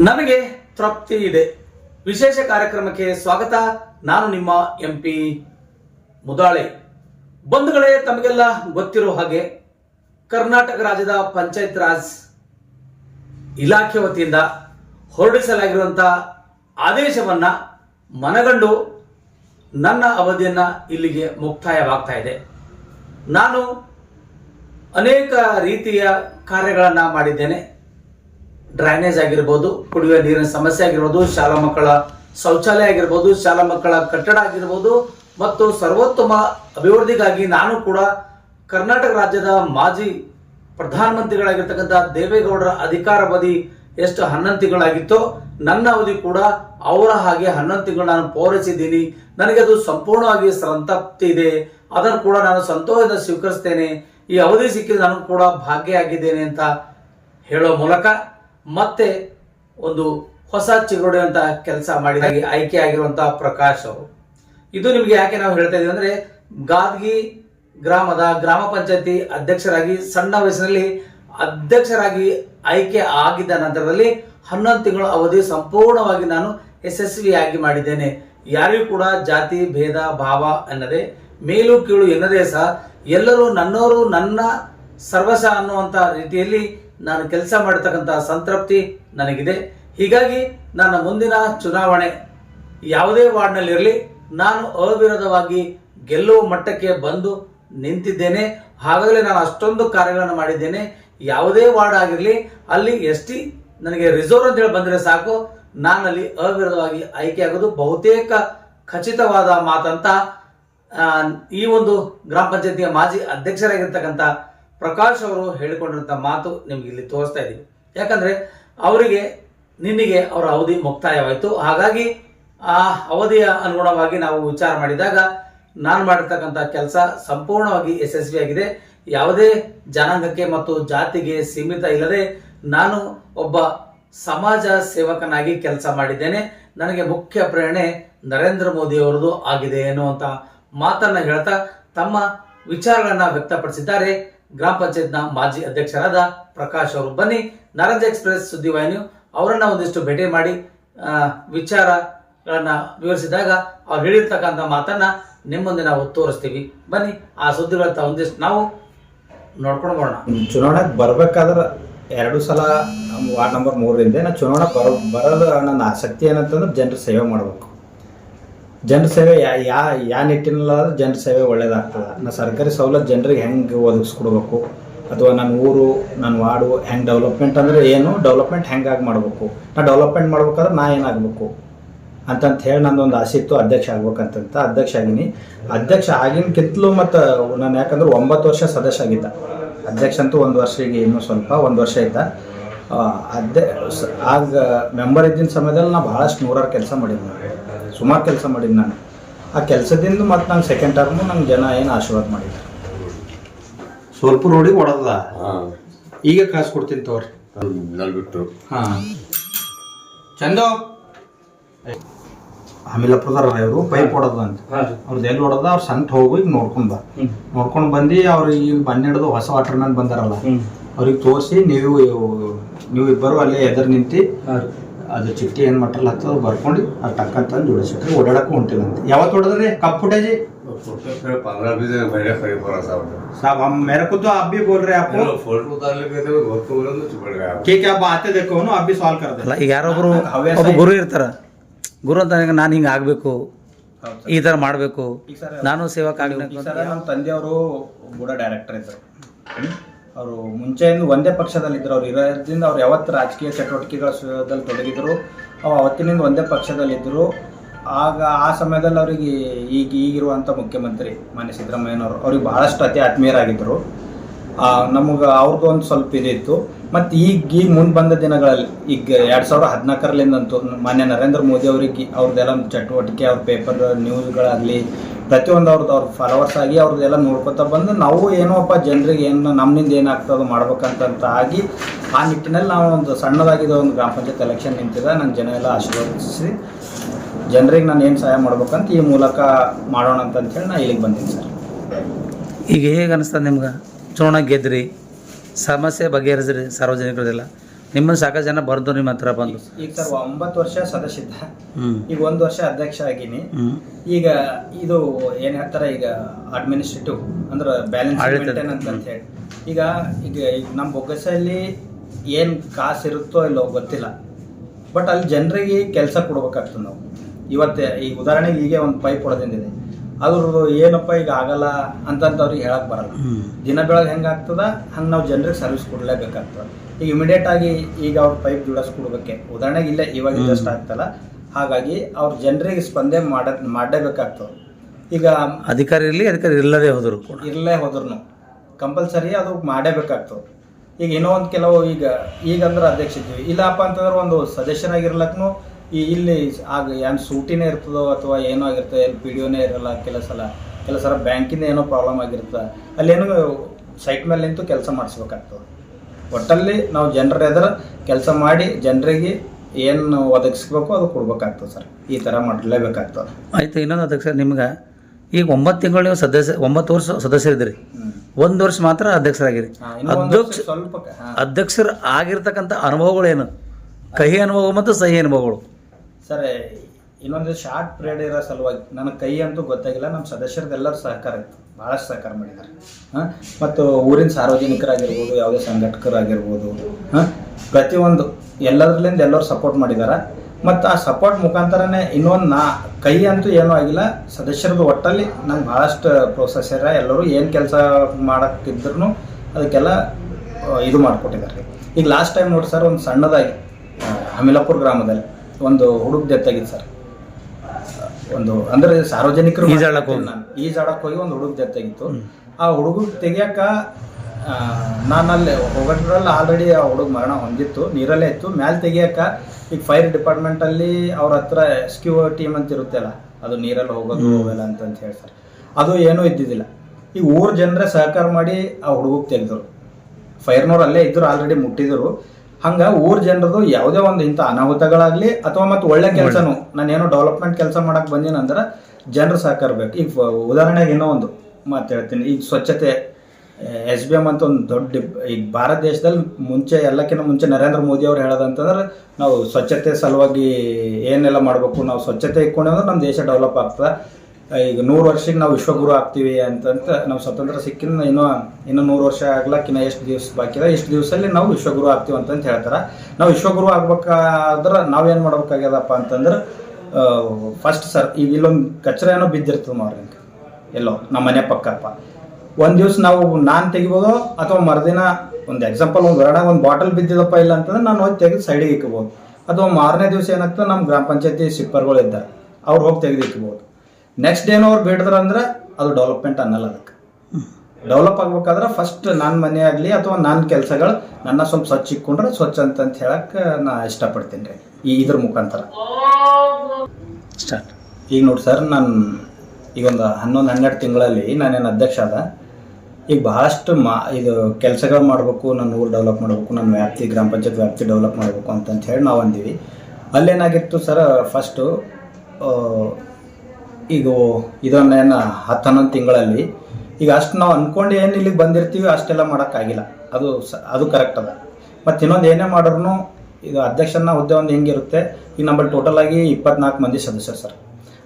ನನಗೆ ತೃಪ್ತಿ ಇದೆ. ವಿಶೇಷ ಕಾರ್ಯಕ್ರಮಕ್ಕೆ ಸ್ವಾಗತ. ನಾನು ನಿಮ್ಮ ಎಂ ಪಿ ಮುದಾಳೆ. ಬಂಧುಗಳೇ, ತಮಗೆಲ್ಲ ಗೊತ್ತಿರೋ ಹಾಗೆ ಕರ್ನಾಟಕ ರಾಜ್ಯದ ಪಂಚಾಯತ್ ರಾಜ್ ಇಲಾಖೆ ವತಿಯಿಂದ ಹೊರಡಿಸಲಾಗಿರುವಂಥ ಆದೇಶವನ್ನ ಮನಗಂಡು ನನ್ನ ಅವಧಿಯನ್ನ ಇಲ್ಲಿಗೆ ಮುಕ್ತಾಯವಾಗ್ತಾ ಇದೆ. ನಾನು ಅನೇಕ ರೀತಿಯ ಕಾರ್ಯಗಳನ್ನು ಮಾಡಿದ್ದೇನೆ. ಡ್ರೈನೇಜ್ ಆಗಿರ್ಬೋದು, ಕುಡಿಯುವ ನೀರಿನ ಸಮಸ್ಯೆ ಆಗಿರ್ಬೋದು, ಶಾಲಾ ಮಕ್ಕಳ ಶೌಚಾಲಯ ಆಗಿರ್ಬೋದು, ಶಾಲಾ ಮಕ್ಕಳ ಕಟ್ಟಡ ಆಗಿರ್ಬೋದು, ಮತ್ತು ಸರ್ವೋತ್ತಮ ಅಭಿವೃದ್ಧಿಗಾಗಿ ನಾನು ಕೂಡ ಕರ್ನಾಟಕ ರಾಜ್ಯದ ಮಾಜಿ ಪ್ರಧಾನಮಂತ್ರಿಗಳಾಗಿರ್ತಕ್ಕಂಥ ದೇವೇಗೌಡರ ಅಧಿಕಾರಾವಧಿ ಎಷ್ಟು ಹನ್ನೊಂದು ತಿಂಗಳಾಗಿತ್ತೋ ನನ್ನ ಅವಧಿ ಕೂಡ ಅವರ ಹಾಗೆ ಹನ್ನೊಂದು ತಿಂಗಳು ನಾನು ಪೂರೈಸಿದ್ದೀನಿ. ನನಗೆ ಅದು ಸಂಪೂರ್ಣವಾಗಿ ಸಂತಪ್ತಿ ಇದೆ. ಅದನ್ನು ಕೂಡ ನಾನು ಸಂತೋಷದಿಂದ ಸ್ವೀಕರಿಸ್ತೇನೆ. ಈ ಅವಧಿ ಸಿಕ್ಕಿದ ನಾನು ಕೂಡ ಭಾಗ್ಯ ಅಂತ ಹೇಳೋ ಮೂಲಕ ಮತ್ತೆ ಒಂದು ಹೊಸ ಚಿಗುರುಡೆಯುವಂತ ಕೆಲಸ ಮಾಡಿದಾಗಿ ಆಯ್ಕೆ ಆಗಿರುವಂತಹ ಪ್ರಕಾಶ್ ಅವರು. ಇದು ನಿಮಗೆ ಯಾಕೆ ನಾವು ಹೇಳ್ತಾ ಇದೀವಿ ಅಂದ್ರೆ ಗಾದ್ಗಿ ಗ್ರಾಮದ ಗ್ರಾಮ ಪಂಚಾಯತಿ ಅಧ್ಯಕ್ಷರಾಗಿ ಸಣ್ಣ ವಯಸ್ಸಿನಲ್ಲಿ ಅಧ್ಯಕ್ಷರಾಗಿ ಆಯ್ಕೆ ಆಗಿದ್ದ ನಂತರದಲ್ಲಿ ಹನ್ನೊಂದು ತಿಂಗಳ ಅವಧಿ ಸಂಪೂರ್ಣವಾಗಿ ನಾನು ಯಶಸ್ವಿಯಾಗಿ ಮಾಡಿದ್ದೇನೆ. ಯಾರಿಗೂ ಕೂಡ ಜಾತಿ, ಭೇದ, ಭಾವ ಅನ್ನದೆ ಮೇಲು ಕೀಳು ಎನ್ನದೇ ಸಹ ಎಲ್ಲರೂ ನನ್ನವರು ನನ್ನ ಸರ್ವಸ ಅನ್ನುವಂಥ ರೀತಿಯಲ್ಲಿ ನಾನು ಕೆಲಸ ಮಾಡತಕ್ಕಂತಹ ಸಂತೃಪ್ತಿ ನನಗಿದೆ. ಹೀಗಾಗಿ ನನ್ನ ಮುಂದಿನ ಚುನಾವಣೆ ಯಾವುದೇ ವಾರ್ಡ್ನಲ್ಲಿರಲಿ ನಾನು ಅವಿರೋಧವಾಗಿ ಗೆಲ್ಲುವ ಮಟ್ಟಕ್ಕೆ ಬಂದು ನಿಂತಿದ್ದೇನೆ. ಹಾಗಾಗಲೇ ನಾನು ಅಷ್ಟೊಂದು ಕಾರ್ಯಗಳನ್ನು ಮಾಡಿದ್ದೇನೆ. ಯಾವುದೇ ವಾರ್ಡ್ ಆಗಿರಲಿ, ಅಲ್ಲಿ ಎಸ್ ಟಿ ನನಗೆ ರಿಸರ್ವ್ ಅಂತ ಹೇಳಿ ಬಂದರೆ ಸಾಕು. ನಾನಲ್ಲಿ ಅವಿರೋಧವಾಗಿ ಆಯ್ಕೆಯಾಗೋದು ಬಹುತೇಕ ಖಚಿತವಾದ ಮಾತಂತ ಈ ಒಂದು ಗ್ರಾಮ ಪಂಚಾಯತಿಯ ಮಾಜಿ ಅಧ್ಯಕ್ಷರಾಗಿರ್ತಕ್ಕಂಥ ಪ್ರಕಾಶ್ ಅವರು ಹೇಳಿಕೊಂಡಿರುವಂಥ ಮಾತು ನಿಮ್ಗೆ ಇಲ್ಲಿ ತೋರಿಸ್ತಾ ಇದ್ದೀವಿ ಯಾಕಂದ್ರೆ ಅವರಿಗೆ ನಿನಗೆ ಅವರ ಅವಧಿ ಮುಕ್ತಾಯವಾಯಿತು. ಹಾಗಾಗಿ ಆ ಅವಧಿಯ ಅನುಗುಣವಾಗಿ ನಾವು ವಿಚಾರ ಮಾಡಿದಾಗ ನಾನು ಮಾಡಿರ್ತಕ್ಕಂಥ ಕೆಲಸ ಸಂಪೂರ್ಣವಾಗಿ ಯಶಸ್ವಿಯಾಗಿದೆ ಯಾವುದೇ ಜನಾಂಗಕ್ಕೆ ಮತ್ತು ಜಾತಿಗೆ ಸೀಮಿತ ಇಲ್ಲದೆ ನಾನು ಒಬ್ಬ ಸಮಾಜ ಸೇವಕನಾಗಿ ಕೆಲಸ ಮಾಡಿದ್ದೇನೆ. ನನಗೆ ಮುಖ್ಯ ಪ್ರೇರಣೆ ನರೇಂದ್ರ ಮೋದಿ ಅವರದು ಆಗಿದೆ ಎನ್ನುವಂತ ಮಾತನ್ನ ಹೇಳ್ತಾ ತಮ್ಮ ವಿಚಾರಗಳನ್ನು ವ್ಯಕ್ತಪಡಿಸಿದ್ದಾರೆ. ಗ್ರಾಮ ಪಂಚಾಯತ್ನ ಮಾಜಿ ಅಧ್ಯಕ್ಷರಾದ ಪ್ರಕಾಶ್ ಅವರು ಬನ್ನಿ. ನರಂಜ ಎಕ್ಸ್ಪ್ರೆಸ್ ಸುದ್ದಿವಾಹಿನಿಯು ಅವರನ್ನ ಒಂದಿಷ್ಟು ಭೇಟಿ ಮಾಡಿ ವಿಚಾರಗಳನ್ನ ವಿವರಿಸಿದಾಗ ಅವ್ರು ಹೇಳಿರ್ತಕ್ಕಂಥ ಮಾತನ್ನ ನಿಮ್ಮ ಮುಂದೆ ನಾವು ತೋರಿಸ್ತೀವಿ. ಬನ್ನಿ, ಆ ಸುದ್ದಿಗಳ ಒಂದಿಷ್ಟು ನಾವು ನೋಡ್ಕೊಂಡು ಬರೋಣ. ಚುನಾವಣೆಗೆ ಬರ್ಬೇಕಾದ್ರೆ ಎರಡು ಸಲ ವಾರ್ಡ್ ನಂಬರ್ ಮೂರರಿಂದ ಚುನಾವಣೆ ಬರೋ ಬರೋದು ನನ್ನ ಆಸಕ್ತಿ ಏನಂತಂದ್ರೆ ಜನರು ಸೇವೆ ಮಾಡಬೇಕು. ಜನರ ಸೇವೆ ಯಾ ಯಾ ಯಾ ನಿಟ್ಟಿನಲ್ಲಾದ್ರೆ ಜನರ ಸೇವೆ ಒಳ್ಳೇದಾಗ್ತದೆ. ನಾ ಸರ್ಕಾರಿ ಸವಲತ್ತು ಜನರಿಗೆ ಹೆಂಗೆ ಒದಗಿಸ್ಕೊಡ್ಬೇಕು? ಅಥವಾ ನನ್ನ ಊರು ನನ್ನ ವಾರ್ಡು ಹೆಂಗೆ ಡೆವಲಪ್ಮೆಂಟ್ ಅಂದರೆ ಏನು? ಡೆವಲಪ್ಮೆಂಟ್ ಹೆಂಗಾಗಿ ಮಾಡಬೇಕು? ನಾ ಡೆವಲಪ್ಮೆಂಟ್ ಮಾಡ್ಬೇಕಾದ್ರೆ ನಾ ಏನಾಗಬೇಕು? ಅಂತಂತ ಹೇಳಿ ನಂದೊಂದು ಆಸೆ ಇತ್ತು, ಅಧ್ಯಕ್ಷ ಆಗ್ಬೇಕಂತಂತ. ಅಧ್ಯಕ್ಷ ಆಗಿನಿ. ಅಧ್ಯಕ್ಷ ಆಗಿನ ಕಿತ್ತಲು ಮತ್ತು ನಾನು ಯಾಕಂದ್ರೆ ಒಂಬತ್ತು ವರ್ಷ ಸದಸ್ಯ ಆಗಿದ್ದ. ಅಧ್ಯಕ್ಷ ಅಂತೂ ಒಂದು ವರ್ಷ ಇನ್ನೂ ಸ್ವಲ್ಪ, ಒಂದು ವರ್ಷ ಇದ್ದ. ಅಧ್ಯ ಆಗ ಮೆಂಬರ್ ಇದ್ದಿನ ಸಮಯದಲ್ಲಿ ನಾ ಭಾಳಷ್ಟು ನೂರಾರು ಕೆಲಸ ಮಾಡಿದ್ದೆ ಸುಮಾರು ಕೆಲಸ ಮಾಡಿದ್ದು ನಾನು. ಆ ಕೆಲಸದಿಂದ ಮತ್ತು ನಾನು ಸೆಕೆಂಡ್ ಟರ್ಮು ನಂಗೆ ಜನ ಏನು ಆಶೀರ್ವಾದ ಮಾಡಿದ್ರು ಸ್ವಲ್ಪ ನೋಡಿ ಹೊಡೆದ ಈಗ ಕಾಸು ಕೊಡ್ತೀನಿ ತೋರಿ ಬಿಟ್ಟು ಹಾಂ. ಚಂದ. ಹಮಿಲಪುರದಾರ ಇವರು ಪೈಪ್ ಹೊಡೋದು ಅಂತ. ಅವ್ರದ್ದು ಎಲ್ಲಿ ಹೊಡೋದ? ಅವ್ರು ಸಂತ ಹೋಗಿ ಈಗ ನೋಡ್ಕೊಂಡ್ ಬಾ. ನೋಡ್ಕೊಂಡು ಬಂದು ಅವ್ರು ಈಗ ಹಿಡಿದು ಹೊಸ ವಾಟರ್ ಮ್ಯಾನ್ ಬಂದಾರಲ್ಲ ಅವ್ರಿಗೆ ತೋರಿಸಿ ನೀವು ನೀವು ಇಬ್ಬರು ಅಲ್ಲೇ ಎದುರು ನಿಂತು ಅದು ಚಿಟ್ಟಿ ಏನು ಮಟ್ರಲ್ಲಿ ಹತ್ತದ ಬರ್ಕೊಂಡು ಅದು ಟಕ್ಕಂತಂದು ಜೋಡಿಸಿಟ್ರಿ ಓಡಾಡಕ್ಕೂ ಹೊಂಟಿಲ್ಲ ಅಂತ ಯಾವತ್ತು ಹೊಡೆದ್ರಿ ಕಪ್ ಫುಟೇಜಿ पंद्रह बीस दिन पहले खरीद पड़ा साहब साहब हम मेरे को तो आप भी बोल रहे हैं आपको फोटो उतारने के थे बहुत बोला तो चिपड़ गया कि क्या बात है देखो ना आप भी सॉल्व कर दे ಅಲ್ಲ ಈಗ ಯಾರೊಬ್ರು ಹವ್ಯಾಸ ಒಬ್ಬ ಗುರು ಇರ್ತಾರ ಗುರು ಅಂತ ನಾನು ಹಿಂಗೆ ಆಗಬೇಕು ಈ ಥರ ಮಾಡಬೇಕು ಈಗ ಸರ್ ನಾನು ಸೇವಕ ಈ ಆಗಬೇಕು ಸಲ ನಮ್ಮ ತಂದೆಯವರು ಕೂಡ ಡೈರೆಕ್ಟರ್ ಇದ್ದರು ಅವರು ಮುಂಚೆಯಿಂದ ಒಂದೇ ಪಕ್ಷದಲ್ಲಿದ್ದರು. ಅವ್ರು ಇರೋದ್ರಿಂದ ಅವ್ರು ಯಾವತ್ತು ರಾಜಕೀಯ ಚಟುವಟಿಕೆಗಳಲ್ಲಿ ತೊಡಗಿದ್ರು ಅವು ಅವತ್ತಿನಿಂದ ಒಂದೇ ಪಕ್ಷದಲ್ಲಿದ್ದರು. ಆಗ ಆ ಸಮಯದಲ್ಲಿ ಅವರಿಗೆ ಈಗ ಈಗಿರುವಂಥ ಮುಖ್ಯಮಂತ್ರಿ ಮಾನ್ಯ ಸಿದ್ದರಾಮಯ್ಯನವರು, ಅವ್ರಿಗೆ ಭಾಳಷ್ಟು ಅತಿ ಆತ್ಮೀಯರಾಗಿದ್ದರು. ನಮಗೆ ಅವ್ರದ್ದು ಒಂದು ಸ್ವಲ್ಪ ಇದಿತ್ತು. ಮತ್ತು ಈಗ ಈಗ ಮುಂದೆ ಬಂದ ದಿನಗಳಲ್ಲಿ, ಈಗ ಎರಡು ಸಾವಿರದ ಹದಿನಾಲ್ಕರಲ್ಲಿಂದಂತೂ ಮಾನ್ಯ ನರೇಂದ್ರ ಮೋದಿ ಅವರಿಗೆ ಅವ್ರದ್ದೆಲ್ಲ ಚಟುವಟಿಕೆ, ಅವ್ರ ಪೇಪರ್, ನ್ಯೂಸ್ಗಳಾಗಲಿ ಪ್ರತಿಯೊಂದು ಅವ್ರದ್ದು ಅವ್ರ ಫಾಲೋವರ್ಸ್ ಆಗಿ ಅವ್ರದ್ದೆಲ್ಲ ನೋಡ್ಕೊತಾ ಬಂದು ನಾವು ಏನೋಪ್ಪ ಜನರಿಗೆ ಏನು ನಮ್ಮಿಂದ ಏನಾಗ್ತದೆ ಮಾಡ್ಬೇಕಂತಂತ ಆಗಿ ಆ ನಿಟ್ಟಿನಲ್ಲಿ ನಾವು ಒಂದು ಸಣ್ಣದಾಗಿದ್ದ ಒಂದು ಗ್ರಾಮ ಪಂಚಾಯತ್ ಎಲೆಕ್ಷನ್ ನಿಂತಿದೆ. ನನ್ನ ಜನ ಎಲ್ಲ ಆಶೀರ್ವದಿಸಿ ಜನರಿಗೆ ನಾನು ಏನು ಸಹಾಯ ಮಾಡ್ಬೇಕಂತ ಈ ಮೂಲಕ ಮಾಡೋಣ ಅಂತ ಹೇಳಿ ನಾನು ಇಲ್ಲಿಗೆ ಬಂದೀನಿ ಸರ್. ಈಗ ಹೇಗೆ ಅನಿಸ್ತದೆ ನಿಮ್ಗೆ? ಚುನಾವಣೆ ಗೆದ್ರಿ, ಸಮಸ್ಯೆ ಬಗೆಹರಿಸ್ರಿ ಸಾರ್ವಜನಿಕರದೆಲ್ಲ. ನಿಮ್ಮನ್ನು ಸಾಕ ಜನ ಬರ್ದು ನಿಮ್ಮ ಹತ್ರ ಬಂದು. ಈಗ ಸರ್ ಒಂಬತ್ತು ವರ್ಷ ಸದಸ್ಯ ಇದ್ದ ಈಗ ಒಂದು ವರ್ಷ ಅಧ್ಯಕ್ಷ ಆಗೀನಿ. ಈಗ ಇದು ಏನ್ ಹೇಳ್ತಾರೆ ಈಗ ಅಡ್ಮಿನಿಸ್ಟ್ರೇಟಿವ್ ಅಂದ್ರೆ ಬ್ಯಾಲೆನ್ಸ್ ಆಡಳಿತ. ಮೇಂಟೈನ್ ಅಂತ ಅಂತ ಹೇಳಿ. ಈಗ ಈಗ ಈಗ ನಮ್ಮ ಬೊಗ್ಗಸಲ್ಲಿ ಏನ್ ಕಾಸು ಇರುತ್ತೋ ಇಲ್ಲೋ ಗೊತ್ತಿಲ್ಲ. ಬಟ್ ಅಲ್ಲಿ ಜನರಿಗೆ ಕೆಲಸ ಕೊಡ್ಬೇಕಾಗ್ತದೆ ನಾವು. ಇವತ್ತೇ ಈಗ ಉದಾಹರಣೆಗೆ ಈಗ ಒಂದು ಪೈಪ್ ಹೊಡೆದಿಂದಿದೆ ಅದ್ರದ್ದು ಏನಪ್ಪ ಈಗ ಆಗಲ್ಲ ಅಂತಂತ ಅವ್ರಿಗೆ ಹೇಳಕ್ ಬರಲ್ಲ. ದಿನ ಬೆಳಗ್ಗೆ ಹೆಂಗೆ ಆಗ್ತದ? ಹಂಗೆ ನಾವು ಜನರಿಗೆ ಸರ್ವಿಸ್ ಕೊಡಲೇಬೇಕಾಗ್ತದೆ. ಈಗ ಇಮಿಡಿಯೇಟ್ ಆಗಿ ಈಗ ಅವ್ರ ಪೈಪ್ ಜೋಡಿಸ್ಕೊಡ್ಬೇಕೆ. ಉದಾಹರಣೆಗೆ ಇಲ್ಲ ಇವಾಗ. ಜಸ್ಟ್ ಆಗ್ತಲ್ಲ. ಹಾಗಾಗಿ ಅವ್ರ ಜನರಿಗೆ ಸ್ಪಂದೆ ಮಾಡ ಮಾಡಲೇಬೇಕಾಗ್ತದೆ. ಈಗ ಅಧಿಕಾರಿ ಇರಲಿ ಅಧಿಕಾರಿ ಇಲ್ಲದೆ ಹೋದರು ಕೂಡ. ಇರಲೇ ಹೋದ್ರು ಕಂಪಲ್ಸರಿ ಅದು ಮಾಡೇಬೇಕಾಗ್ತದೆ ಈಗ ಏನೋ ಒಂದು ಕೆಲವು ಈಗ ಈಗಂದ್ರೆ ಅಧ್ಯಕ್ಷ ಇದ್ದೀವಿ. ಇಲ್ಲಪ್ಪ ಅಂತಂದ್ರೆ ಒಂದು ಸದಸ್ಯರಾಗಿರ್ಲಕ್ನು ಈ ಇಲ್ಲಿ ಆಗ ಏನು ಸೂಟಿನೇ ಇರ್ತದೋ ಅಥವಾ ಏನೋ ಆಗಿರ್ತದೆ ಏನು ಪಿ ಡಿ ಒನೇ ಇರಲ್ಲ ಕೆಲಸಲ ಸಲ ಕೆಲವು ಸಲ ಬ್ಯಾಂಕಿಂದ ಏನೋ ಪ್ರಾಬ್ಲಮ್ ಆಗಿರ್ತದೆ. ಅಲ್ಲೇನೋ ಸೈಟ್ ಮೇಲೆ ನಿಂತು ಕೆಲಸ ಮಾಡಿಸ್ಬೇಕಾಗ್ತದೆ. ಒಟ್ಟಲ್ಲಿ ನಾವು ಜನರ ಎದುರು ಕೆಲಸ ಮಾಡಿ ಜನರಿಗೆ ಏನು ಒದಗಿಸ್ಬೇಕು ಅದು ಕೊಡ್ಬೇಕಾಗ್ತದೆ ಸರ್. ಈ ಥರ ಮಾಡಲೇಬೇಕಾಗ್ತದೆ. ಆಯ್ತು ಇನ್ನೊಂದು ಅಧ್ಯಕ್ಷ ನಿಮ್ಗೆ. ಈಗ ಒಂಬತ್ತು ತಿಂಗಳು ನೀವು ಸದಸ್ಯ ಒಂಬತ್ತು ವರ್ಷ ಸದಸ್ಯರಿದ್ದೀರಿ ಒಂದು ವರ್ಷ ಮಾತ್ರ ಅಧ್ಯಕ್ಷರಾಗಿರಿ. ಅಧ್ಯಕ್ಷ ಸ್ವಲ್ಪ ಅಧ್ಯಕ್ಷರು ಆಗಿರ್ತಕ್ಕಂಥ ಅನುಭವಗಳೇನು? ಕಹಿ ಅನುಭವ ಮತ್ತು ಸಹಿ ಅನುಭವಗಳು. ಸರ್, ಇನ್ನೊಂದು ಶಾರ್ಟ್ ಪೀರಿಯಡ್ ಇರೋ ಸಲುವಾಗಿ ನನ್ನ ಕೈ ಅಂತೂ ಗೊತ್ತಾಗಿಲ್ಲ, ನಮ್ಮ ಸದಸ್ಯರದೆಲ್ಲರೂ ಸಹಕಾರ ಇತ್ತು ಭಾಳಷ್ಟು ಸಹಕಾರ ಮಾಡಿದ್ದಾರೆ. ಹಾಂ? ಮತ್ತು ಊರಿನ ಸಾರ್ವಜನಿಕರಾಗಿರ್ಬೋದು, ಯಾವುದೇ ಸಂಘಟಕರಾಗಿರ್ಬೋದು, ಹಾಂ? ಪ್ರತಿಯೊಂದು, ಎಲ್ಲದರಲ್ಲಿಂದ ಎಲ್ಲರೂ ಸಪೋರ್ಟ್ ಮಾಡಿದ್ದಾರೆ ಮತ್ತು ಆ ಸಪೋರ್ಟ್ ಮುಖಾಂತರನೇ ಇನ್ನೊಂದು ನಾ ಕೈ ಅಂತೂ ಏನೂ ಆಗಿಲ್ಲ, ಸದಸ್ಯರದ್ದು ಒಟ್ಟಲ್ಲಿ ನಂಗೆ ಭಾಳಷ್ಟು ಪ್ರೋತ್ಸಾಹಿಸ್ಯಾರ ಎಲ್ಲರೂ ಏನು ಕೆಲಸ ಮಾಡೋಕ್ಕಿದ್ರು ಅದಕ್ಕೆಲ್ಲ ಇದು ಮಾಡಿಕೊಟ್ಟಿದ್ದಾರೆ. ಈಗ ಲಾಸ್ಟ್ ಟೈಮ್ ನೋಡಿ ಸರ್, ಒಂದು ಸಣ್ಣದಾಗಿ ಹಮಿಲಾಪುರ ಗ್ರಾಮದಲ್ಲಿ ಒಂದು ಹುಡುಗ ಡೆತ್ ಆಗಿತ್ತು ಸರ್. ಒಂದು ಅಂದ್ರೆ ಸಾರ್ವಜನಿಕರು ಈಜಾಡಕ್ ಹೋಗಿ. ಈಜಾಡಕ್ ಹೋಗಿ ಒಂದು ಹುಡುಗ ಡೆತ್ ಆಗಿತ್ತು. ಆ ಹುಡುಗ ತೆಗಿಯಕ ನಾನು ಅಲ್ಲಿ ಹೋಗೋದ್ರಲ್ಲಿ ಆಲ್ರೆಡಿ ಆ ಹುಡುಗ ಮರಣ ಹೊಂದಿತ್ತು. ನೀರಲ್ಲೇ ಇತ್ತು. ಮ್ಯಾಲೆ ತೆಗಿಯಕ ಈಗ ಫೈರ್ ಡಿಪಾರ್ಟ್ಮೆಂಟ್ ಅಲ್ಲಿ ಅವ್ರ ಹತ್ರ ಎಸ್ಕ್ಯೂ ಟೀಮ್ ಅಂತ ಇರುತ್ತಲ್ಲ ಅದು ನೀರಲ್ಲಿ ಹೋಗೋದು ಹೋಗಲ್ಲ ಅಂತ ಅಂತ ಹೇಳ್ತಾರೆ ಅದು ಏನೂ ಇದ್ದಿದ್ದಿಲ್ಲ. ಈ ಊರ ಜನರೇ ಸಹಕಾರ ಮಾಡಿ ಆ ಹುಡುಗಕ್ಕೆ ತೆಗೆದ್ರು. ಫೈರ್ನವ್ರು ಅಲ್ಲೇ ಇದ್ರು ಆಲ್ರೆಡಿ ಮುಟ್ಟಿದ್ರು. ಹಂಗ ಊರ್ ಜನರದು ಯಾವುದೇ ಒಂದು ಇಂಥ ಅನಾಹುತಗಳಾಗ್ಲಿ ಅಥವಾ ಮತ್ತೆ ಒಳ್ಳೆ ಕೆಲಸನು ನಾನು ಏನೋ ಡೆವಲಪ್ಮೆಂಟ್ ಕೆಲಸ ಮಾಡಕ್ ಬಂದಿನಂದ್ರೆ ಜನರು ಸಹಕಾರ ಬೇಕು. ಈಗ ಉದಾಹರಣೆಗೆ ಏನೋ ಒಂದು ಮಾತು ಹೇಳ್ತೀನಿ. ಈಗ ಸ್ವಚ್ಛತೆ ಎಸ್ ಬಿ ಎಂ ಅಂತ ಒಂದು ದೊಡ್ಡ ಈಗ ಭಾರತ ದೇಶದಲ್ಲಿ ಮುಂಚೆ ಎಲ್ಲಕ್ಕಿಂತ ಮುಂಚೆ ನರೇಂದ್ರ ಮೋದಿ ಅವ್ರು ಹೇಳೋದಂತಂದ್ರೆ ನಾವು ಸ್ವಚ್ಛತೆ ಸಲುವಾಗಿ ಏನೆಲ್ಲ ಮಾಡಬೇಕು ನಾವು ಸ್ವಚ್ಛತೆ ಇಟ್ಕೊಂಡೆ ಅಂದ್ರೆ ನಮ್ಮ ದೇಶ ಡೆವಲಪ್ ಆಗ್ತದೆ. ಈಗ ನೂರು ವರ್ಷಕ್ಕೆ ನಾವು ವಿಶ್ವಗುರು ಆಗ್ತೀವಿ ಅಂತಂತ ನಾವು ಸ್ವತಂತ್ರ ಸಿಕ್ಕಿನ ಇನ್ನೂ ಇನ್ನೂ ನೂರು ವರ್ಷ ಆಗ್ಲಕ್ಕಿನ್ನ ಎಷ್ಟು ದಿವಸ ಬಾಕಿ ಇದೆ ಇಷ್ಟು ದಿವಸದಲ್ಲಿ ನಾವು ವಿಶ್ವಗುರು ಆಗ್ತೀವಿ ಅಂತಂತ ಹೇಳ್ತಾರೆ. ನಾವು ವಿಶ್ವಗುರು ಆಗ್ಬೇಕಾದ್ರೆ ನಾವೇನು ಮಾಡ್ಬೇಕಾಗ್ಯದಪ್ಪ ಅಂತಂದ್ರೆ ಫಸ್ಟ್ ಸರ್ ಈಗ ಇಲ್ಲೊಂದು ಕಚರ ಏನೋ ಬಿದ್ದಿರ್ತದೆ ಅವ್ರಿಗೆ ಎಲ್ಲೋ ನಮ್ಮ ಮನೆ ಪಕ್ಕಪ್ಪ ಒಂದು ದಿವಸ ನಾವು ನಾನು ತೆಗಿಬೋದು ಅಥವಾ ಮರುದಿನ ಒಂದು ಎಕ್ಸಾಂಪಲ್ ಒಂದು ಹೊರಡ ಒಂದು ಬಾಟಲ್ ಬಿದ್ದಿದಪ್ಪ ಇಲ್ಲ ಅಂತಂದ್ರೆ ನಾನು ಹೋಗಿ ತೆಗೆದು ಸೈಡಿಗೆ ಇಕ್ಕಬೋದು ಅಥವಾ ಮಾರನೇ ದಿವಸ ಏನಾಗ್ತದೆ ನಮ್ಮ ಗ್ರಾಮ ಪಂಚಾಯತಿ ಸಿಪ್ಪರ್ಗಳು ಇದ್ದಾರೆ ಅವ್ರು ಹೋಗಿ ತೆಗೆದು ಇಕ್ಕಬೋದು ನೆಕ್ಸ್ಟ್ ಡೇನೋ ಅವ್ರು ಬೇಡಿದ್ರೆ ಅಂದ್ರೆ ಅದು ಡೆವಲಪ್ಮೆಂಟ್ ಅನ್ನಲ್ಲ ಅದಕ್ಕೆ. ಡೆವಲಪ್ ಆಗ್ಬೇಕಾದ್ರೆ ಫಸ್ಟ್ ನನ್ನ ಮನೆ ಆಗಲಿ ಅಥವಾ ನನ್ನ ಕೆಲಸಗಳು ನನ್ನ ಸ್ವಲ್ಪ ಸ್ವಚ್ಛ ಇಕ್ಕೊಂಡ್ರೆ ಸ್ವಚ್ಛ ಅಂತ ಹೇಳಕ್ಕೆ ನಾ ಇಷ್ಟಪಡ್ತೀನಿ ರೀ. ಈ ಇದ್ರ ಮುಖಾಂತರ. ಸ್ಟಾರ್ಟ್ ಈಗ ನೋಡಿ ಸರ್ ನಾನು ಈಗ ಒಂದು ಹನ್ನೊಂದು ಹನ್ನೆರಡು ತಿಂಗಳಲ್ಲಿ ನಾನೇನು ಅಧ್ಯಕ್ಷ ಅದ ಈಗ ಭಾಳಷ್ಟು ಮಾ ಇದು ಕೆಲಸಗಳು ಮಾಡಬೇಕು ನನ್ನ ಊರು ಡೆವಲಪ್ ಮಾಡಬೇಕು ನನ್ನ ವ್ಯಾಪ್ತಿ ಗ್ರಾಮ ಪಂಚಾಯತ್ ವ್ಯಾಪ್ತಿ ಡೆವಲಪ್ ಮಾಡಬೇಕು ಅಂತಂತ ಹೇಳಿ ನಾವು ಅಂದೀವಿ. ಅಲ್ಲೇನಾಗಿತ್ತು ಸರ್ ಫಸ್ಟು ಈಗ ಇದನ್ನೇನ ಹತ್ತು ಹನ್ನೊಂದು ತಿಂಗಳಲ್ಲಿ. ಈಗ ಅಷ್ಟು ನಾವು ಅಂದ್ಕೊಂಡು ಏನು ಇಲ್ಲಿಗೆ ಬಂದಿರ್ತೀವಿ, ಅಷ್ಟೆಲ್ಲ ಮಾಡೋಕ್ಕಾಗಿಲ್ಲ. ಅದು ಸ, ಅದು ಕರೆಕ್ಟ್ ಅದ. ಮತ್ತು ಇನ್ನೊಂದು ಏನೇ ಮಾಡಿದ್ರು ಇದು ಅಧ್ಯಕ್ಷನ ಹುದ್ದೆ ಒಂದು ಹೆಂಗಿರುತ್ತೆ ಈಗ ನಮ್ಮಲ್ಲಿ ಟೋಟಲ್ ಆಗಿ ಇಪ್ಪತ್ನಾಲ್ಕು ಮಂದಿ ಸದಸ್ಯರು ಸರ್.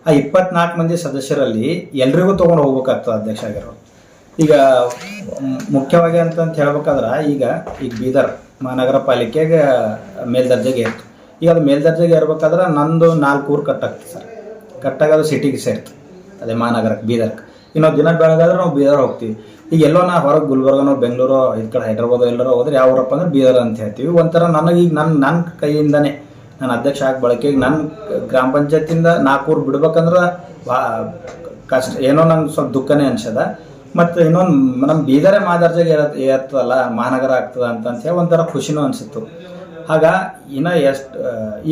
ಆ ಇಪ್ಪತ್ನಾಲ್ಕು ಮಂದಿ ಸದಸ್ಯರಲ್ಲಿ ಎಲ್ರಿಗೂ ತೊಗೊಂಡು ಹೋಗ್ಬೇಕಾಗ್ತದೆ ಅಧ್ಯಕ್ಷ ಆಗಿರೋ ಈಗ ಮುಖ್ಯವಾಗಿ ಅಂತಂತ ಹೇಳ್ಬೇಕಾದ್ರೆ, ಈಗ ಈಗ ಬೀದರ್ ಮಹಾನಗರ ಪಾಲಿಕೆಗೆ ಮೇಲ್ದರ್ಜೆಗೆ ಇತ್ತು ಈಗ ಅದು ಮೇಲ್ದರ್ಜೆಗೆ ಇರ್ಬೇಕಾದ್ರೆ ನಂದು ನಾಲ್ಕು ಊರು ಕಟ್ಟಾಗ್ತದೆ ಸರ್. ಕಟ್ಟಾಗ ಅದು ಸಿಟಿಗೆ ಸೇರ್ತು. ಅದೇ ಮಹಾನಗರಕ್ಕೆ ಬೀದರ್ಕ್ ಇನ್ನು ದಿನ ಬೆಳಗಾದ್ರೆ ನಾವು ಬೀದರ್ ಹೋಗ್ತೀವಿ. ಈಗ ಎಲ್ಲೋ ನಾ ಹೊರಗೆ ಗುಲ್ಬರ್ಗನೋ, ಬೆಂಗಳೂರು, ಈ ಕಡೆ ಹೈದ್ರಾಬಾದ್ ಎಲ್ಲರೂ ಹೋದ್ರೆ ಯಾವ್ರಪ್ಪ ಅಂದ್ರೆ ಬೀದರ್ ಅಂತ ಹೇಳ್ತೀವಿ. ಒಂಥರ ನನಗೆ ಈಗ ನನ್ನ ನನ್ನ ಕೈಯಿಂದನೇ, ನಾನು ಅಧ್ಯಕ್ಷ ಆಗಿ ಬಳಕೆ ನನ್ನ ಗ್ರಾಮ ಪಂಚಾಯತಿಂದ ನಾಲ್ಕೂರು ಬಿಡ್ಬೇಕಂದ್ರೆ ಕಷ್ಟ. ಏನೋ ನಂಗೆ ಸ್ವಲ್ಪ ದುಃಖನೇ ಅನ್ಸದ. ಮತ್ತು ಇನ್ನೊಂದು ನಮ್ಮ ಬೀದರೇ ಮಾದರ್ಜೆಗೆ ಇರತ್ತಲ್ಲ ಮಹಾನಗರ ಆಗ್ತದ ಅಂತ ಹೇಳಿ ಒಂಥರ ಖುಷಿನೂ ಅನಿಸಿತ್ತು. ಆಗ ಇನ್ನು ಎಷ್ಟು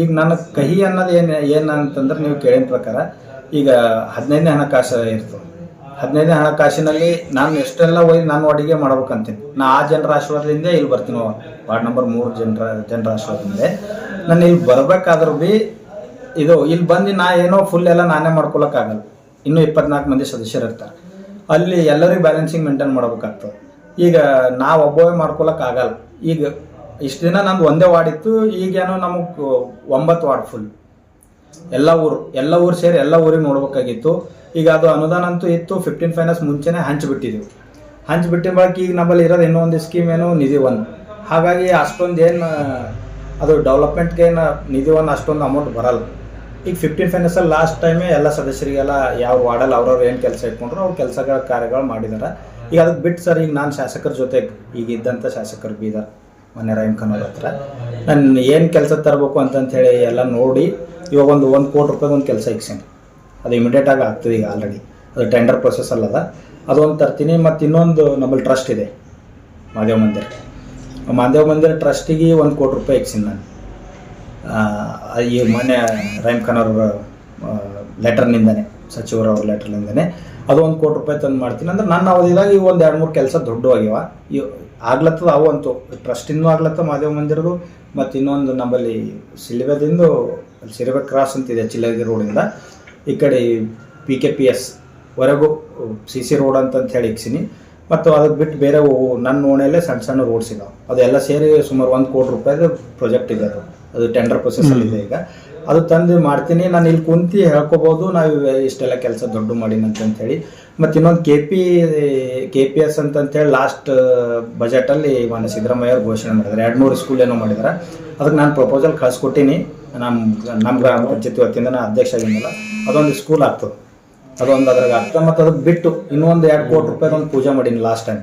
ಈಗ ನನ್ನ ಕಹಿ ಅನ್ನೋದು ಏನು ಏನಂತಂದ್ರೆ ನೀವು ಕೇಳಿದ ಪ್ರಕಾರ ಈಗ ಹದಿನೈದನೇ ಹಣಕಾಸು ಇರ್ತದೆ. ಹದಿನೈದನೇ ಹಣಕಾಸಿನಲ್ಲಿ ನಾನು ಎಷ್ಟೆಲ್ಲ ಹೋಗಿ ನಾನು ಅಡುಗೆ ಮಾಡ್ಬೇಕಂತೀನಿ. ನಾ ಆ ಜನರ ಆಶೀರ್ವಾದದಿಂದ ಇಲ್ಲಿ ಬರ್ತೀನಿ ವಾರ್ಡ್ ನಂಬರ್ ಮೂರು ಜನರ ಜನರ ಆಶೀರ್ವಾದದಿಂದ ನಾನು ಇಲ್ಲಿ ಬರ್ಬೇಕಾದ್ರೂ ಭೀ ಇದು, ಇಲ್ಲಿ ಬಂದು ನಾ ಏನೋ ಫುಲ್ ಎಲ್ಲ ನಾನೇ ಮಾಡ್ಕೊಳಕ್ಕಾಗಲ್ಲ. ಇನ್ನೂ ಇಪ್ಪತ್ನಾಲ್ಕು ಮಂದಿ ಸದಸ್ಯರು ಇರ್ತಾರೆ. ಅಲ್ಲಿ ಎಲ್ಲರಿಗೂ ಬ್ಯಾಲೆನ್ಸಿಂಗ್ ಮೇಂಟೈನ್ ಮಾಡ್ಬೇಕಾಗ್ತದೆ. ಈಗ ನಾವು ಒಬ್ಬವೇ ಮಾಡ್ಕೊಳಕ್ಕಾಗಲ್ಲ. ಈಗ ಇಷ್ಟು ದಿನ ನಂದು ಒಂದೇ ವಾರ್ಡ್ ಇತ್ತು ಈಗೇನೋ ನಮಗೆ ಒಂಬತ್ತು ವಾರ್ಡ್ ಫುಲ್ ಎಲ್ಲ ಊರು ಎಲ್ಲ ಊರು ಸೇರಿ ಎಲ್ಲ ಊರಿಗೆ ನೋಡ್ಬೇಕಾಗಿತ್ತು. ಈಗ ಅದು ಅನುದಾನ ಅಂತೂ ಇತ್ತು ಫಿಫ್ಟೀನ್ ಫೈನಾನ್ಸ್ ಮುಂಚೆನೇ ಹಂಚಿಬಿಟ್ಟಿದ್ದೆವು ಹಂಚಿಬಿಟ್ಟಿನ ಬಳಿಕ ಈಗ ನಮ್ಮಲ್ಲಿ ಇರೋದು ಇನ್ನೊಂದು ಸ್ಕೀಮ್ ಏನು, ನಿಧಿ ಒಂದು ಹಾಗಾಗಿ ಅಷ್ಟೊಂದು ಏನು, ಅದು ಡೆವಲಪ್ಮೆಂಟ್ಗೆ ಏನು, ನಿಧಿ ಒಂದು ಅಷ್ಟೊಂದು ಅಮೌಂಟ್ ಬರಲ್ಲ. ಈಗ ಫಿಫ್ಟೀನ್ ಫೈನಾನ್ಸಲ್ಲಿ ಲಾಸ್ಟ್ ಟೈಮೇ ಎಲ್ಲ ಸದಸ್ಯರಿಗೆಲ್ಲ ಯಾವ ವಾರ್ಡಲ್ಲಿ ಅವ್ರವ್ರು ಏನು ಕೆಲಸ ಇಟ್ಕೊಂಡ್ರು, ಅವ್ರು ಕೆಲಸಗಳ ಕಾರ್ಯಗಳು ಮಾಡಿದಾರೆ. ಈಗ ಅದಕ್ಕೆ ಬಿಟ್ಟು ಸರ್, ಈಗ ನಾನು ಶಾಸಕರ ಜೊತೆ ಈಗ ಇದ್ದಂಥ ಶಾಸಕರು ಬೀದರ್. ಮೊನ್ನೆ ರೈಮ್ ಖಾನ್ ಹತ್ರ. ನಾನು ಏನು ಕೆಲಸ ತರಬೇಕು ಅಂತಂತ ಹೇಳಿ ಎಲ್ಲ ನೋಡಿ ಇವಾಗ ಒಂದು ಒಂದು ಕೋಟಿ ರೂಪಾಯಿ ಒಂದು ಕೆಲಸ ಇಕ್ಸೇನೆ. ಅದು ಇಮಿಡಿಯೇಟ್ ಆಗಿ ಆಗ್ತದೆ ಈಗ ಆಲ್ರೆಡಿ ಅದು ಟೆಂಡರ್ ಪ್ರೊಸೆಸ್ ಅಲ್ಲದ. ಅದೊಂದು ತರ್ತೀನಿ ಮತ್ತು ಇನ್ನೊಂದು ನಮ್ಮಲ್ಲಿ ಟ್ರಸ್ಟ್ ಇದೆ. ಮಾದೇವ್ ಮಂದಿರ. ಮಾದೇವ ಮಂದಿರ ಟ್ರಸ್ಟಿಗೆ ಒಂದು ಕೋಟಿ ರೂಪಾಯಿ ಇಕ್ಸೀನಿ ನಾನು. ಈ ಮೊನ್ನೆ ರೈಮ್ ಖಾನ್ ಅವ್ರ ಲೆಟರ್ನಿಂದನೇ ಸಚಿವರವ್ರ ಲೆಟರ್ನಿಂದನೇ. ಅದು ಒಂದು ಕೋಟಿ ರೂಪಾಯಿ ತಂದು ಮಾಡ್ತೀನಿ. ಅಂದ್ರೆ ನನ್ನ ಅವಧಿದಾಗ ಈ ಒಂದು ಎರಡು ಮೂರು ಕೆಲಸ ದೊಡ್ಡ ಆಗ್ಯಾವ ಆಗ್ಲತ್ತದ ಅವು ಅಂತೂ. ಟ್ರಸ್ಟಿಂದು ಆಗ್ಲತ್ತ ಮಾದೇವ ಮಂದಿರದು, ಮತ್ತು ಇನ್ನೊಂದು ನಮ್ಮಲ್ಲಿ ಸಿಲಿಬೆದಿಂದ ಅಲ್ಲಿ ಸಿರಿಬೆ ಕ್ರಾಸ್ ಅಂತಿದೆ ಚಿಲ್ಲಗಿ ರೋಡಿಂದ. ಈ ಕಡೆ ಪಿ ಕೆ ಪಿ ಎಸ್ ವರೆಗೂ ಸಿ ಸಿ ರೋಡ್ ಅಂತಂತ ಹೇಳಿ ಇಕ್ಸಿನಿ. ಮತ್ತು ಅದಕ್ಕೆ ಬಿಟ್ಟು ಬೇರೆ ನನ್ನ ಓಣೆಯಲ್ಲೇ ಸಣ್ಣ ಸಣ್ಣ ರೋಡ್ಸ್ ಇದಾವೆ. ಅದೆಲ್ಲ ಸೇರಿ ಸುಮಾರು ಒಂದು ಕೋಟಿ ರೂಪಾಯಿದು ಪ್ರಾಜೆಕ್ಟ್ ಇದೆ ಅದು. ಅದು ಟೆಂಡರ್ ಪ್ರೊಸೆಸಲ್ಲಿ ಇದೆ ಈಗ. ಅದು ತಂದು ಮಾಡ್ತೀನಿ. ನಾನು ಇಲ್ಲಿ ಕುಂತು ಹೇಳ್ಕೊಬೋದು. ನಾವು ಇಷ್ಟೆಲ್ಲ ಕೆಲಸ ದೊಡ್ಡ ಮಾಡೀನಿ ಅಂತಂತ ಹೇಳಿ ಮತ್ತು ಇನ್ನೊಂದು K P K P S ಅಂತಂತೇಳಿ last ಬಜೆಟಲ್ಲಿ ಮಾನ್ಯ ಸಿದ್ದರಾಮಯ್ಯ ಅವ್ರು ಘೋಷಣೆ ಮಾಡಿದ್ದಾರೆ ಎರಡು ಮೂರು ಸ್ಕೂಲ್ ಏನೋ ಮಾಡಿದ್ದಾರೆ ಅದಕ್ಕೆ ನಾನು ಪ್ರಪೋಸಲ್ ಕಳಿಸ್ಕೊಟ್ಟಿನಿ. ನಮ್ಮ ನಮ್ಮ ಗ್ರಾಮ ಪಂಚಾಯತಿ ವತಿಯಿಂದ ನಾನು ಅಧ್ಯಕ್ಷ ಆಗಿದ್ದಲ್ಲ ಅದೊಂದು ಸ್ಕೂಲ್ ಆಗ್ತದೆ ಅದೊಂದು ಅದ್ರಾಗ ಆಗ್ತದೆ ಮತ್ತು ಅದಕ್ಕೆ ಬಿಟ್ಟು ಇನ್ನೊಂದು ಎರಡು ಕೋಟಿ ರೂಪಾಯಿ ಒಂದು ಪೂಜೆ ಮಾಡೀನಿ ಲಾಸ್ಟ್ ಟೈಮ್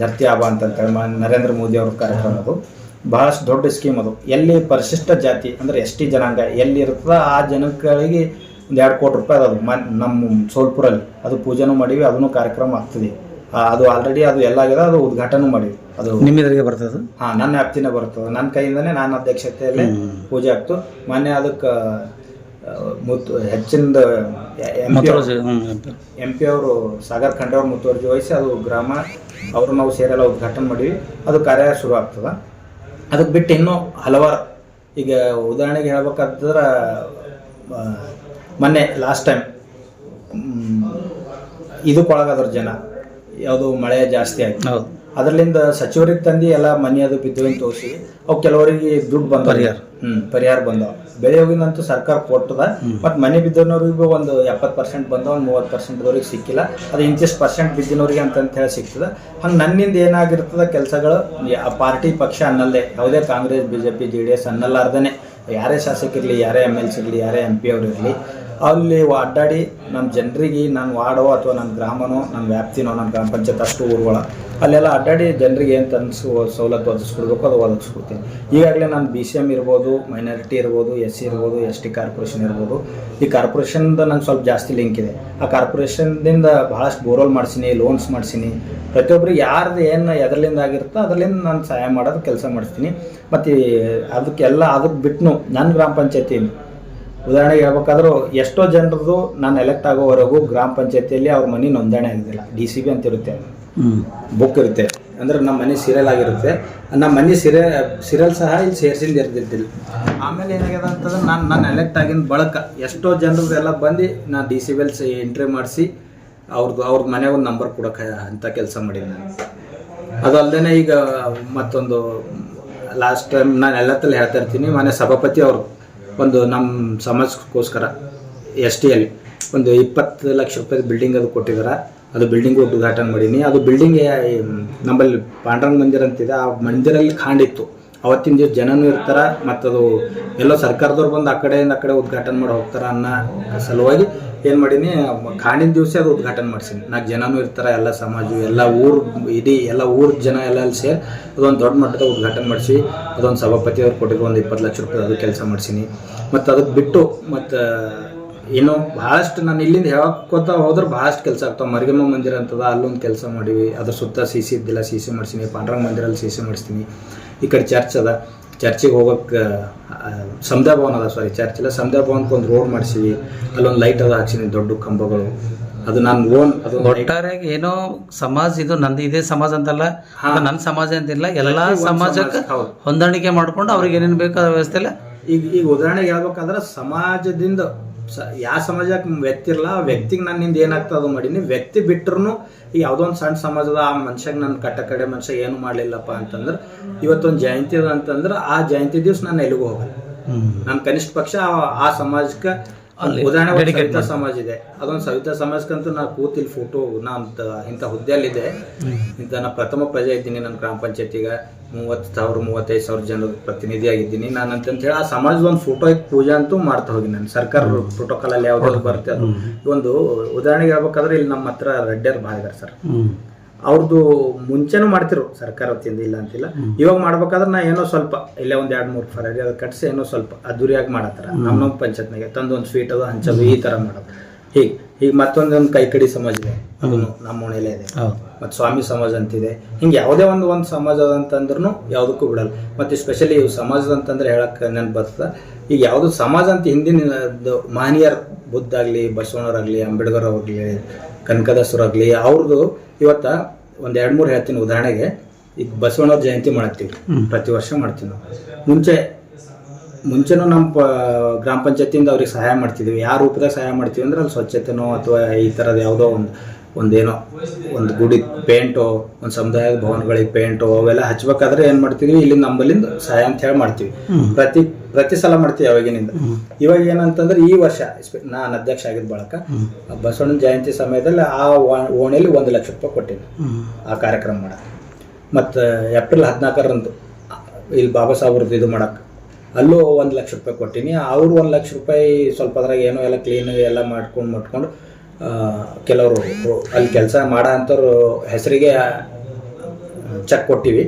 ಧರ್ತಿ ಹಬ್ಬ ಅಂತಂತೇಳಿ ನರೇಂದ್ರ ಮೋದಿ ಅವ್ರ ಕಾರ್ಯಕ್ರಮ ಅದು. ಬಹಳಷ್ಟು ದೊಡ್ಡ ಸ್ಕೀಮ್ ಅದು. ಎಲ್ಲಿ ಪರಿಶಿಷ್ಟ ಜಾತಿ ಅಂದರೆ ಎಸ್ ಟಿ ಜನಾಂಗ ಎಲ್ಲಿ ಇರ್ತದೆ ಆ ಜನಗಳಿಗೆ ಒಂದು ಎರಡು ಕೋಟಿ ರೂಪಾಯಿ ಅದು ಮ ನಮ್ಮ ಸೋಲ್ಪುರಲ್ಲಿ. ಅದು ಪೂಜೆನೂ ಮಾಡೀವಿ ಅದನ್ನು ಕಾರ್ಯಕ್ರಮ ಆಗ್ತದೆ. ಅದು ಆಲ್ರೆಡಿ ಅದು ಎಲ್ಲ ಆಗಿದೆ ಅದು ಉದ್ಘಾಟನೆ ಮಾಡೀವಿ. ಅದು ನಿಮ್ಮ ಎದುರಿಗೆ ಬರ್ತದೆ ಹಾಂ ನನ್ನ ವ್ಯಾಪ್ತಿನೇ ಬರ್ತದೆ. ನನ್ನ ಕೈಯಿಂದನೇ ನಾನು ಅಧ್ಯಕ್ಷತೆಯಲ್ಲಿ ಪೂಜೆ ಆಗ್ತು. ಮೊನ್ನೆ ಅದಕ್ಕೆ ಮುತ್ತು ಹೆಚ್ಚಿನ ಎಂ ಪಿ ಅವರು ಸಾಗರ್ ಖಂಡ್ರೆ ಮುತ್ತುವರ್ಜಿ ಮುತುವರ್ಜಿ ವಹಿಸಿ ಅದು ಗ್ರಾಮ ಅವರು ನಾವು ಸೇರೆಲ್ಲ ಉದ್ಘಾಟನೆ ಮಾಡೀವಿ. ಅದು ಕಾರ್ಯ ಶುರು ಆಗ್ತದೆ. ಅದಕ್ಕೆ ಬಿಟ್ಟು ಇನ್ನೂ ಹಲವಾರು ಈಗ ಉದಾಹರಣೆಗೆ ಹೇಳ್ಬೇಕಾದ್ರೆ ಮೊನ್ನೆ ಲಾಸ್ಟ್ ಟೈಮ್ ಇದಕ್ಕೊಳಗಾದ್ರ ಜನ. ಯಾವುದು ಮಳೆ ಜಾಸ್ತಿ ಆಯ್ತು. ಹೌದು. ಅದರಲ್ಲಿಂದ ಸಚಿವರಿಗೆ ತಂದು ಎಲ್ಲ ಮನೆ ಅದು ಬಿದ್ದು ಅಂತ ತೋರಿಸಿ ಅವು ಕೆಲವರಿಗೆ ದುಡ್ಡು ಬಂದ ಪರಿಹಾರ. ಹ್ಞೂ ಪರಿಹಾರ ಬಂದವ. ಬೆಳೆ ಹೋಗಿದಂತೂ ಸರ್ಕಾರ ಕೊಟ್ಟದ ಮತ್ತು ಮನೆ ಬಿದ್ದವ್ರಿಗೂ ಒಂದು ಎಪ್ಪತ್ತು ಪರ್ಸೆಂಟ್ ಬಂದ ಒಂದು ಮೂವತ್ತು ಪರ್ಸೆಂಟ್ದವ್ರಿಗೆ ಸಿಕ್ಕಿಲ್ಲ. ಅದು ಇಂತಿಷ್ಟು ಪರ್ಸೆಂಟ್ ಬಿದ್ದಿನವ್ರಿಗೆ ಅಂತಂತ ಹೇಳಿ ಸಿಗ್ತದೆ ಹಂಗೆ ನನ್ನಿಂದ ಏನಾಗಿರ್ತದ ಕೆಲಸಗಳು? ಆ ಪಾರ್ಟಿ ಪಕ್ಷ ಅನ್ನಲ್ಲದೆ ಯಾವುದೇ Congress B J P J D S ಅನ್ನಲ್ಲಾರ್ದೇ ಯಾರೇ ಶಾಸಕರಿರಲಿ ಯಾರೇ ಎಂ ಎಲ್ ಸಿ ಇರಲಿ ಯಾರೇ ಎಂ ಪಿ ಅವರು ಇರಲಿ ಅಲ್ಲಿ ಅಡ್ಡಾಡಿ ನಮ್ಮ ಜನರಿಗೆ ನಾನು ವಾರ್ಡೋ ಅಥವಾ ನನ್ನ ಗ್ರಾಮನೋ ನನ್ನ ವ್ಯಾಪ್ತಿನೋ ನನ್ನ ಗ್ರಾಮ ಪಂಚಾಯತ್ ಅಷ್ಟು ಊರುಗಳ ಅಲ್ಲೆಲ್ಲ ಅಡ್ಡಾಡಿ ಜನರಿಗೆ ಏನು ತನ್ಸು ಸವಲತ್ತು ಒದಗಿಸ್ಕೊಡ್ಬೇಕು ಅದು ಒದಗಿಸ್ಕೊಡ್ತೀನಿ. ಈಗಾಗಲೇ ನಾನು ಬಿ ಸಿ ಎಂ ಇರ್ಬೋದು ಮೈನಾರಿಟಿ ಇರ್ಬೋದು ಎಸ್ ಸಿ ಇರ್ಬೋದು ಎಸ್ ಟಿ ಕಾರ್ಪೊರೇಷನ್ ಇರ್ಬೋದು. ಈ ಕಾರ್ಪೊರೇಷನ್ದ ನಂಗೆ ಸ್ವಲ್ಪ ಜಾಸ್ತಿ ಲಿಂಕ್ ಇದೆ. ಆ ಕಾರ್ಪೊರೇಷನ್ದಿಂದ ಭಾಳಷ್ಟು ಬೋರ್ವೆಲ್ ಮಾಡಿಸೀನಿ ಲೋನ್ಸ್ ಮಾಡಿಸೀನಿ. ಪ್ರತಿಯೊಬ್ಬರಿಗೆ ಯಾರ್ದು ಏನು ಎದರ್ಲಿಂದ ಆಗಿರುತ್ತೋ ಅದರಿಂದ ನಾನು ಸಹಾಯ ಮಾಡೋದು, ಕೆಲಸ ಮಾಡಿಸ್ತೀನಿ. ಮತ್ತು ಅದಕ್ಕೆಲ್ಲ ಅದಕ್ಕೆ ಬಿಟ್ಟು ನನ್ನ ಗ್ರಾಮ ಪಂಚಾಯತಿ ಉದಾಹರಣೆಗೆ ಹೇಳ್ಬೇಕಾದ್ರೂ, ಎಷ್ಟೋ ಜನರದು ನಾನು ಎಲೆಕ್ಟ್ ಆಗೋವರೆಗೂ ಗ್ರಾಮ ಪಂಚಾಯತಿಯಲ್ಲಿ ಅವ್ರ ಮನೆ ನೋಂದಣಿ ಆಗಿದ್ದಿಲ್ಲ. ಡಿ ಸಿ ಬಿ ಅಂತ ಇರುತ್ತೆ. ಬುಕ್ ಇರುತ್ತೆ ಅಂದ್ರೆ ನಮ್ಮ ಮನೆ ಸೀರಿಯಲ್ ಆಗಿರುತ್ತೆ. ನಮ್ಮ ಮನೆ ಸೀರಿಯಲ್ ಸೀರಿಯಲ್ ಸಹ ಇಲ್ಲಿ ಸೇರ್ಸಿಂದ ಇರ್ತಿದ್ದಿಲ್ಲ ಆಮೇಲೆ ಏನಾಗ್ಯದ ಅಂತಂದ್ರೆ ನಾನು ನಾನು ಎಲೆಕ್ಟ್ ಆಗಿನ ಬಳಕ ಎಷ್ಟೋ ಜನರು ಎಲ್ಲ ಬಂದು ನಾನು ಡಿ ಸಿ ಎಲ್ ಎಂಟ್ರಿ ಮಾಡಿಸಿ ಅವ್ರದ್ದು ಅವ್ರ ಮನೆಗೆ ಒಂದು ನಂಬರ್ ಕೊಡೋಕೆ ಅಂತ ಕೆಲಸ ಮಾಡಿದ್ದೆ ನಾನು. ಅದಲ್ಲದೆ ಈಗ ಮತ್ತೊಂದು ಲಾಸ್ಟ್ ಟೈಮ್ ನಾನು ಎಲ್ಲತ್ತಲ್ಲಿ ಹೇಳ್ತಾ ಇರ್ತೀನಿ, ಮನೆ ಸಭಾಪತಿ ಅವರು ಒಂದು ನಮ್ಮ ಸಮಾಜಕ್ಕೋಸ್ಕರ ಎಸ್ ಟಿಯಲ್ಲಿ ಒಂದು ಇಪ್ಪತ್ತು ಲಕ್ಷ ರೂಪಾಯಿ ಬಿಲ್ಡಿಂಗ್ ಅದು ಕೊಟ್ಟಿದ್ದಾರೆ ಅದು ಬಿಲ್ಡಿಂಗ್ ಉದ್ಘಾಟನೆ ಮಾಡೀನಿ. ಅದು ಬಿಲ್ಡಿಂಗ್ ನಮ್ಮಲ್ಲಿ ಪಾಂಡ್ರಂಗ್ ಮಂದಿರ ಅಂತಿದೆ. ಆ ಮಂದಿರಲ್ಲಿ ಖಾಂಡಿತ್ತು ಅವತ್ತಿನ ದಿವಸ ಜನನೂ ಇರ್ತಾರೆ ಮತ್ತು ಅದು ಎಲ್ಲೋ ಸರ್ಕಾರದವ್ರು ಬಂದು ಆ ಕಡೆಯಿಂದ ಆ ಕಡೆ ಉದ್ಘಾಟನೆ ಮಾಡಿ ಹೋಗ್ತಾರೆ ಅನ್ನೋ ಸಲುವಾಗಿ ಏನು ಮಾಡೀನಿ ಖಾಂಡಿನ ದಿವಸ ಅದು ಉದ್ಘಾಟನೆ ಮಾಡ್ಸೀನಿ. ನಾಲ್ಕು ಜನನೂ ಇರ್ತಾರೆ, ಎಲ್ಲ ಸಮಾಜ, ಎಲ್ಲ ಊರು ಇಡೀ, ಎಲ್ಲ ಊರ ಜನ ಎಲ್ಲ ಅಲ್ಲಿ ಸೇರಿ ಅದೊಂದು ದೊಡ್ಡ ಮಟ್ಟದ ಉದ್ಘಾಟನೆ ಮಾಡಿಸಿ, ಅದೊಂದು ಸಭಾಪತಿ ಅವ್ರು ಕೊಟ್ಟಿದ್ದು ಒಂದು ಇಪ್ಪತ್ತು ಲಕ್ಷ ರೂಪಾಯಿ ಅದು ಕೆಲಸ ಮಾಡಿಸೀನಿ. ಮತ್ತು ಅದಕ್ಕೆ ಬಿಟ್ಟು, ಮತ್ತು ಇನ್ನು ಭಾಳಷ್ಟು ನಾನು ಇಲ್ಲಿಂದ ಹೇಳಕ್ಕೋತ ಹೋದ್ರೆ ಭಾಳಷ್ಟು ಕೆಲಸ ಆಗ್ತಾವೆ ಮರಿಗಮ್ಮ ಮಂದಿರ ಅಂತದ ಅಲ್ಲೊಂದು ಕೆಲಸ ಮಾಡೀವಿ. ಅದ್ರ ಸುತ್ತ ಸಿ ಸಿ ಇದ್ದಿಲ್ಲ ಸಿ ಸಿ ಮಾಡಿಸ್ತೀನಿ ಪಾಂಡ್ರಂಗ್ ಮಂದಿರಲ್ಲಿ ಸಿ ಸಿ ಮಾಡಿಸ್ತೀನಿ ಈ ಕಡೆ ಚರ್ಚ್ ಅದ. ಚರ್ಚಿಗೆ ಹೋಗೋಕೆ ಸಮುದಾಯ ಭವನ ಅದ ಸಾರಿ ಚರ್ಚ್ ಇಲ್ಲ. ಸಮುದಾಯ ಭವನಕ್ಕೆ ಒಂದು ರೋಡ್ ಮಾಡಿಸಿವಿ. ಅಲ್ಲೊಂದು ಲೈಟ್ ಅದ ಹಾಕ್ಸಿನಿ ದೊಡ್ಡ ಕಂಬಗಳು. ಅದು ನಾನು ಓನ್ ಅದು ಒಟ್ಟಾರೆಯಾಗಿ ಏನೋ ಸಮಾಜ ಇದು ನಂದು ಇದೇ ಸಮಾಜ ಅಂತಲ್ಲ. ನನ್ನ ಸಮಾಜ ಅಂತಿಲ್ಲ. ಎಲ್ಲಾ ಸಮಾಜಕ್ಕೆ ಸಮಾಜ, ಹೊಂದಾಣಿಕೆ ಮಾಡ್ಕೊಂಡು ಅವ್ರಿಗೆ ಏನೇನು ಬೇಕೋ ವ್ಯವಸ್ಥೆ ಇಲ್ಲ. ಈಗ ಈಗ ಉದಾಹರಣೆಗೆ ಹೇಳ್ಬೇಕಾದ್ರೆ ಸಮಾಜದಿಂದ ಸ ಯಾವ ಸಮಾಜಕ್ಕೆ ವ್ಯಕ್ತಿ ಇರಲ್ಲ ಆ ವ್ಯಕ್ತಿಗೆ ನನ್ನಿಂದ ಏನಾಗ್ತದೆ ಏನಾಗ್ತದ ಮಾಡೀನಿ. ವ್ಯಕ್ತಿ ಬಿಟ್ಟರು ಈ ಯಾವುದೋ ಒಂದು ಸಣ್ಣ ಸಮಾಜದ ಆ ಮನುಷ್ಯಗೆ ನನ್ನ ಕಟ್ಟ ಕಡೆ ಮನುಷ್ಯ ಏನು ಮಾಡಲಿಲ್ಲಪ್ಪ ಅಂತಂದ್ರೆ ಇವತ್ತೊಂದು ಜಯಂತಿ ಅದ ಅಂತಂದ್ರೆ ಆ ಜಯಂತಿ ದಿವಸ ನಾನು ಎಲ್ಲಿಗೂ ಹೋಗಲ್ಲ. ನನ್ನ ಕನಿಷ್ಠ ಪಕ್ಷ ಆ- ಸಮಾಜಕ್ಕ ಸಮಾಜಕ್ಕೆ ಉದಾಹರಣೆ ಸವಿತಾ ಸಮಾಜ ಇದೆ. ಅದೊಂದು ಸವಿತಾ ಸಮಾಜಕ್ಕಂತೂ ನಾ ಕೂತಿಲ್ ಫೋಟೋ ನಾ ಅಂತ ಇಂಥ ಹುದ್ದೆಯಲ್ಲಿದೆ ಇಂಥ ನಾ ಪ್ರಥಮ ಪ್ರಜೆ ಇದ್ದೀನಿ ನನ್ನ ಗ್ರಾಮ ಪಂಚಾಯತಿಗೆ. ಮೂವತ್ತು ಸಾವಿರ ಮೂವತ್ತೈದು ಸಾವಿರ ಜನರ ಪ್ರತಿನಿಧಿಯಾಗಿದ್ದೀನಿ ನಾನು ಅಂತಂತ ಹೇಳಿ ಆ ಸಮಾಜದ ಒಂದು ಫೋಟೋ ಪೂಜೆ ಅಂತೂ ಮಾಡ್ತಾ ಹೋಗಿ ನಾನು. ಸರ್ಕಾರ ಪ್ರೋಟೋಕಾಲ್ ಅಲ್ಲಿ ಯಾವ್ದಾದ್ರು ಬರುತ್ತೆ ಅದು. ಒಂದು ಉದಾಹರಣೆಗೆ ಹೇಳ್ಬೇಕಾದ್ರೆ ಇಲ್ಲಿ ನಮ್ಮ ಹತ್ರ ರೆಡ್ಡರ್ ಭಾಳ ಇದಾರೆ ಸರ್. ಅವ್ರದ್ದು ಮುಂಚೆನೂ ಮಾಡ್ತಿರು ಸರ್ಕಾರ ವತಿಯಿಂದ ಇಲ್ಲ ಅಂತಿಲ್ಲ. ಇವಾಗ ಮಾಡ್ಬೇಕಾದ್ರೆ ನಾ ಏನೋ ಸ್ವಲ್ಪ ಇಲ್ಲೇ ಒಂದ್ ಎರಡ್ ಮೂರು ಫರಾರಿ ಅದು ಕಟ್ಸಿ ಏನೋ ಸ್ವಲ್ಪ ಅದ್ದೂರಿಯಾಗಿ ಮಾಡತ್ತಾರ. ನಮ್ಮ ನಮ್ಮ ಪಂಚಾಯತ್ನಾಗೆ ತಂದು ಒಂದು ಸ್ವೀಟ್ ಅದು ಹಂಚೋದು ಈ ತರ ಮಾಡೋದು. ಹೀಗೆ ಈಗ ಮತ್ತೊಂದೊಂದು ಕೈಕಡಿ ಸಮಾಜ ಇದೆ. ನಮ್ಮ ಓಣೆಲೇ ಇದೆ. ಮತ್ತು ಸ್ವಾಮಿ ಸಮಾಜ ಅಂತಿದೆ. ಹಿಂಗೆ ಯಾವುದೇ ಒಂದು ಒಂದು ಸಮಾಜ ಅಂತಂದ್ರೂ ಯಾವುದಕ್ಕೂ ಬಿಡಲ್ಲ. ಮತ್ತು ಸ್ಪೆಷಲಿ ಸಮಾಜದ ಅಂತಂದ್ರೆ ಹೇಳಕ್ಕೆ ನೆನಪು ಬರ್ತದೆ ಈಗ ಯಾವುದು ಸಮಾಜ ಅಂತ ಹಿಂದಿನ ಮಹನೀಯರ್ ಬುದ್ಧ ಆಗಲಿ ಬಸವಣ್ಣವರಾಗಲಿ ಅಂಬೇಡ್ಕರ್ ಅವ್ರಾಗಲಿ ಕನಕದಾಸರಾಗಲಿ ಅವ್ರದ್ದು ಇವತ್ತು ಒಂದು ಎರಡು ಮೂರು ಹೇಳ್ತೀನಿ ಉದಾಹರಣೆಗೆ. ಈಗ ಬಸವಣ್ಣವ್ರ ಜಯಂತಿ ಮಾಡ್ತೀವಿ. ಪ್ರತಿ ವರ್ಷ ಮಾಡ್ತೀವಿ ನಾವು. ಮುಂಚೆ ಮುಂಚೆನೂ ನಮ್ಮ ಪ ಗ್ರಾಮ ಪಂಚಾಯತಿಯಿಂದ ಅವ್ರಿಗೆ ಸಹಾಯ ಮಾಡ್ತಿದ್ವಿ. ಯಾವ ರೂಪದಾಗ ಸಹಾಯ ಮಾಡ್ತೀವಿ ಅಂದ್ರೆ ಅಲ್ಲಿ ಸ್ವಚ್ಛತೆನೋ ಅಥವಾ ಈ ಥರದ ಯಾವುದೋ ಒಂದು ಒಂದೇನೋ ಒಂದು ಗುಡಿ ಪೇಂಟು ಒಂದು ಸಮುದಾಯದ ಭವನಗಳಿಗೆ ಪೇಂಟು ಅವೆಲ್ಲ ಹಚ್ಬೇಕಾದ್ರೆ ಏನು ಮಾಡ್ತೀವಿ? ಇಲ್ಲಿ ನಮ್ಮಲ್ಲಿಂದ ಸಹಾಯ ಅಂತ ಹೇಳಿ ಮಾಡ್ತೀವಿ. ಪ್ರತಿ ಪ್ರತಿ ಸಲ ಮಾಡ್ತೀವಿ ಅವಾಗಿನಿಂದ. ಇವಾಗ ಏನಂತಂದ್ರೆ ಈ ವರ್ಷ ನಾನು ಅಧ್ಯಕ್ಷ ಆಗಿದ್ದ ಬಳಕ ಬಸವಣ್ಣನ ಜಯಂತಿ ಸಮಯದಲ್ಲಿ ಆ ಓಣಿಯಲ್ಲಿ ಒಂದು ಲಕ್ಷ ರೂಪಾಯಿ ಕೊಟ್ಟಿದ್ದೆ. ಆ ಕಾರ್ಯಕ್ರಮ ಮಾಡಕ್ಕೆ ಮತ್ತು ಏಪ್ರಿಲ್ ಹದಿನಾಲ್ಕರಂದು ಇಲ್ಲಿ ಬಾಬಾ ಸಾಹೇಬ್ರದ್ದು ಇದು ಮಾಡಕ್ಕೆ ಅಲ್ಲೂ ಒಂದು ಲಕ್ಷ ರೂಪಾಯಿ ಕೊಟ್ಟಿನಿ. ಅವರು ಒಂದು ಲಕ್ಷ ರೂಪಾಯಿ ಸ್ವಲ್ಪ ಅದ್ರಾಗ ಏನೋ ಎಲ್ಲ ಕ್ಲೀನ್ ಎಲ್ಲ ಮಾಡ್ಕೊಂಡು ಮಾಡ್ಕೊಂಡು ಕೆಲವರು ಅಲ್ಲಿ ಕೆಲಸ ಮಾಡೋ ಅಂಥವ್ರು ಹೆಸರಿಗೆ ಚೆಕ್ ಕೊಟ್ಟಿವಿ.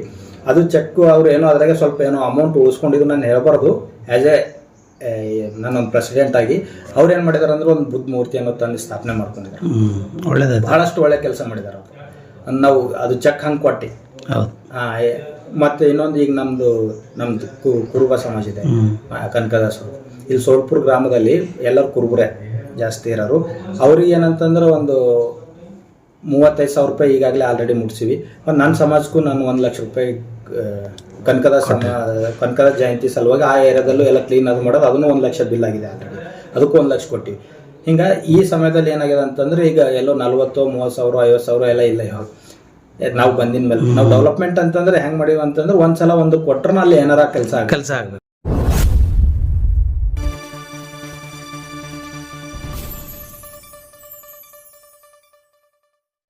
ಅದು ಚೆಕ್ ಅವ್ರು ಏನೋ ಅದ್ರಾಗೆ ಸ್ವಲ್ಪ ಏನೋ ಅಮೌಂಟ್ ಉಳಿಸ್ಕೊಂಡಿದ್ದು ನಾನು ಹೇಳ್ಬಾರ್ದು. ಆ್ಯಸ್ ಎ ನಾನೊಂದು ಪ್ರೆಸಿಡೆಂಟ್ ಆಗಿ ಅವ್ರು ಏನು ಮಾಡಿದಾರೆ ಅಂದ್ರೆ ಒಂದು ಬುದ್ಧ ಮೂರ್ತಿಯನ್ನು ತಂದು ಸ್ಥಾಪನೆ ಮಾಡ್ಕೊಂಡಿದ್ದಾರೆ. ಒಳ್ಳೆಯದು ಬಹಳಷ್ಟು ಒಳ್ಳೆ ಕೆಲಸ ಮಾಡಿದ್ದಾರೆ ಅವರು. ನಾವು ಅದು ಚೆಕ್ ಹಂಗೆ ಕೊಟ್ಟು. ಮತ್ತೆ ಇನ್ನೊಂದು ಈಗ ನಮ್ಮದು ನಮ್ಮದು ಕುರುಬ ಸಮಾಜ ಇದೆ. ಕನಕದಾಸರು. ಇಲ್ಲಿ ಸೋಲ್ಪುರ್ ಗ್ರಾಮದಲ್ಲಿ ಎಲ್ಲರೂ ಕುರುಬರೇ. ಜಾಸ್ತಿ ಇರೋರು. ಅವ್ರಿಗೆ ಏನಂತಂದ್ರೆ ಒಂದು ಮೂವತ್ತೈದು ಸಾವಿರ ರೂಪಾಯಿ ಈಗಾಗಲೇ ಆಲ್ರೆಡಿ ಮುಟ್ಸಿವಿ. ಮತ್ತು ನನ್ನ ಸಮಾಜಕ್ಕೂ ನಾನು ಒಂದು ಲಕ್ಷ ರೂಪಾಯಿ ಕನಕದ ಕನಕದ ಸಮ ಕನಕದಾಸ ಜಯಂತಿ ಸಲುವಾಗಿ ಆ ಏರಿಯಾದಲ್ಲೂ ಎಲ್ಲ ಕ್ಲೀನ್ ಅದು ಮಾಡೋದು ಅದನ್ನು ಒಂದು ಲಕ್ಷ ಬಿಲ್ ಆಗಿದೆ ಆಲ್ರೆಡಿ ಅದಕ್ಕೂ ಒಂದು ಲಕ್ಷ ಕೊಟ್ಟಿವಿ. ಹಿಂಗೆ ಈ ಸಮಯದಲ್ಲಿ ಏನಾಗಿದೆ ಅಂತಂದ್ರೆ ಈಗ ಎಲ್ಲೋ ನಲ್ವತ್ತು ಮೂವತ್ತು ಸಾವಿರ ಐವತ್ತು ಸಾವಿರ ಎಲ್ಲ ಇಲ್ಲ ಇವಾಗ. ನಾವು ಬಂದಿನ ಮೇಲೆ ನಾವು ಡೆವಲಪ್ಮೆಂಟ್ ಅಂತಂದ್ರೆ ಹೆಂಗೆ ಮಾಡೀವಿ ಅಂತಂದ್ರೆ ಒಂದ್ಸಲ ಒಂದು ಕೊಟ್ರನ ಅಲ್ಲಿ ಏನಾರ ಕೆಲಸ ಕೆಲಸ ಆಗ್ಬೇಕು